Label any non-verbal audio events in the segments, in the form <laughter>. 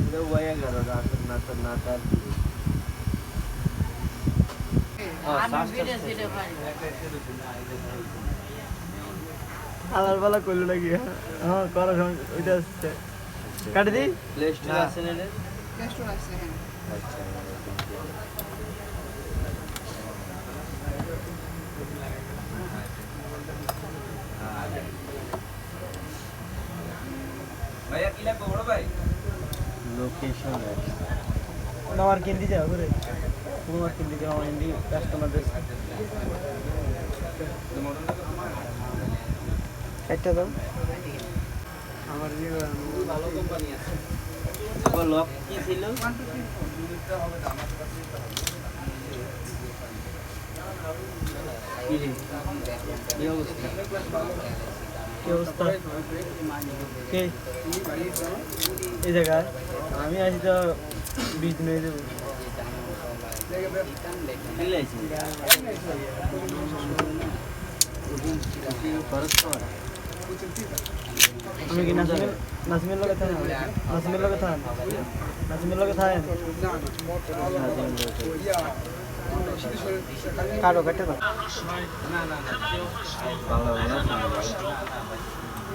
এটা হয়ে গেল নাচর নাচর নাচার কি আলার বেলা করল নাকি হ্যাঁ করার সময় ওইটা আসছে কাটি দিই প্লে স্টোর না। আছে না রে? আছে হ্যাঁ আচ্ছা ভাইয়া কি লাগবে বড় ভাই লোকেশন আমার কিনতে যাও করে তোমার কিনতে যাও আমার হিন্দি কাস্টমারদের একটা দাও। আমার ইয়ে ভালো কোম্পানি আছে। লক কি ছিল? অবস্থা? এই জায়গায়? আমি আছি তো বিশ দিন হয়ে যাব আমি কি নাসিমের নাসিমের লগে থাকেন? নাসিমের লগে থাকেন? নাসিমের লগে কাটো কেটে দাও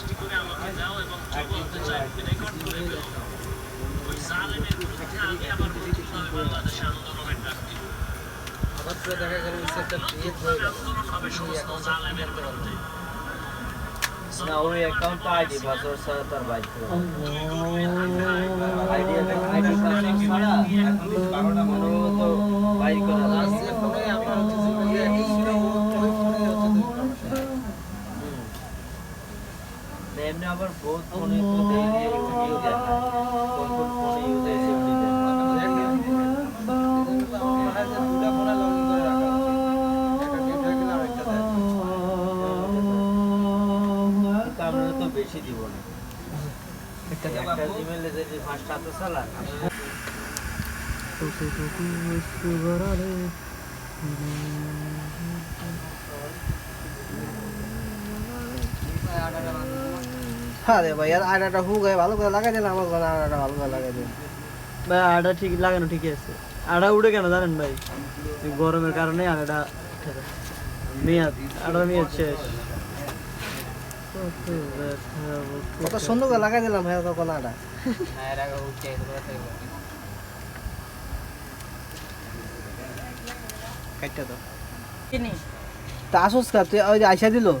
লিস্টি করে আমাকে দাও এবং বলতে চাই। রেকর্ড করে বেরো ওই জালেমের বিরুদ্ধে আমি আবার নতুনভাবে বাংলাদেশে আন্দোলনের ডাক দিব আন্দোলন হবে সমস্ত জালেমের বিরুদ্ধে। না ওই অ্যাকাউন্ট আইডি পাসওয়ার্ড ছাড়া তার বাইক আইডি আইডি পাসওয়ার্ড ছাড়া? বারোটা মনে ও তো বাইক করা আমরা তো বেশি দিব না। একটা জিমেলে যদি আরে ভাই আর আটাটা হু গায়ে ভালো করে লাগাই দিন আমার গলা আটাটা ভালো করে লাগাই দিন ভাই আটা ঠিক লাগানো ঠিকই আছে। আটা উঠে কেন জানেন ভাই? গরমের কারণে আটাটা মেয়াদ আটার মেয়াদ শেষ। কত সুন্দর করে লাগাই দিলাম ভাই তখন আটা কাটটা তো তা আসোস কা তুই ওই যে আইসা দিল? <laughs>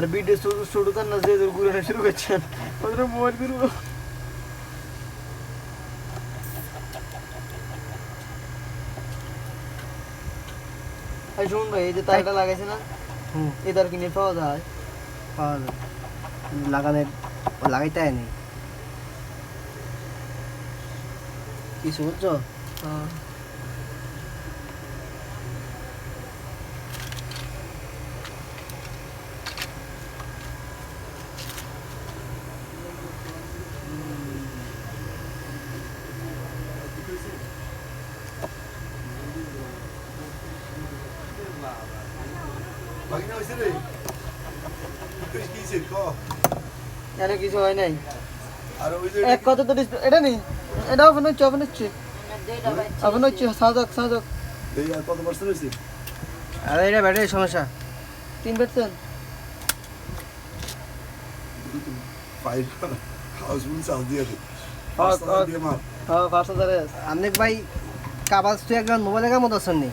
আর ভিডিও শুরু শুরু কর না যে ঘুরে শুরু করছেন ওদের মোবাইল এই শুনুন ভাই এই যে তারটা লাগাইছে না এই তার কিনে পাওয়া যায়। পাওয়া যায়। লাগালে লাগাইতে হয়নি কিছু বুঝছ? বাকিটা কিছু হয় নাই? আর এক কত তো এটা নেই এটা ওপেন হচ্ছে ওপেন হচ্ছে হচ্ছে সাজক সাজক। কত পার্সেন্ট হয়েছে? আরে এটা ব্যাটারির সমস্যা। তিন পার্সেন্ট আপনি ভাই কাবাজ তুই একজন মোবাইলে কেমন আছেন নি?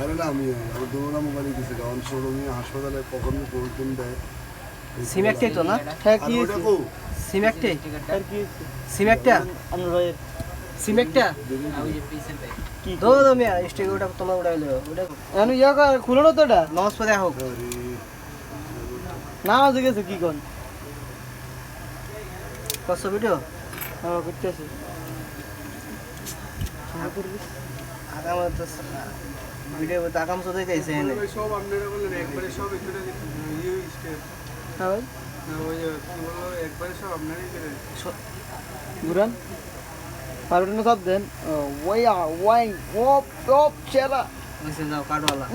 আরে না আমি আমার দৌড়া মোবাইলে গেছি। কারণ শোরুমে হাসপাতালে কখন কোন দেয় সিম একটাই তো না? হ্যাঁ কো সিম একটাই? সিম একটা? সিম একটা? কি দো দো মিয়া স্টিক ওটা তোমার উড়াই লো ওটা এনু ইয়া কর খুলো না তো এটা নমস পড়ে হোক না গেছে কি কোন কষ্ট ভিডিও হ্যাঁ করতেছি। আগাম তো ভিডিও তো দেখাইছে এনে। সব আপনারা বলেন একবারে সব একটু ইউ স্টেপ না ওই একবারে সব আপনারই পারবেন সব দেন। ওয়া ওয়াই ওপ ওপ চেরা। ওইসে যাও কাটওয়ালা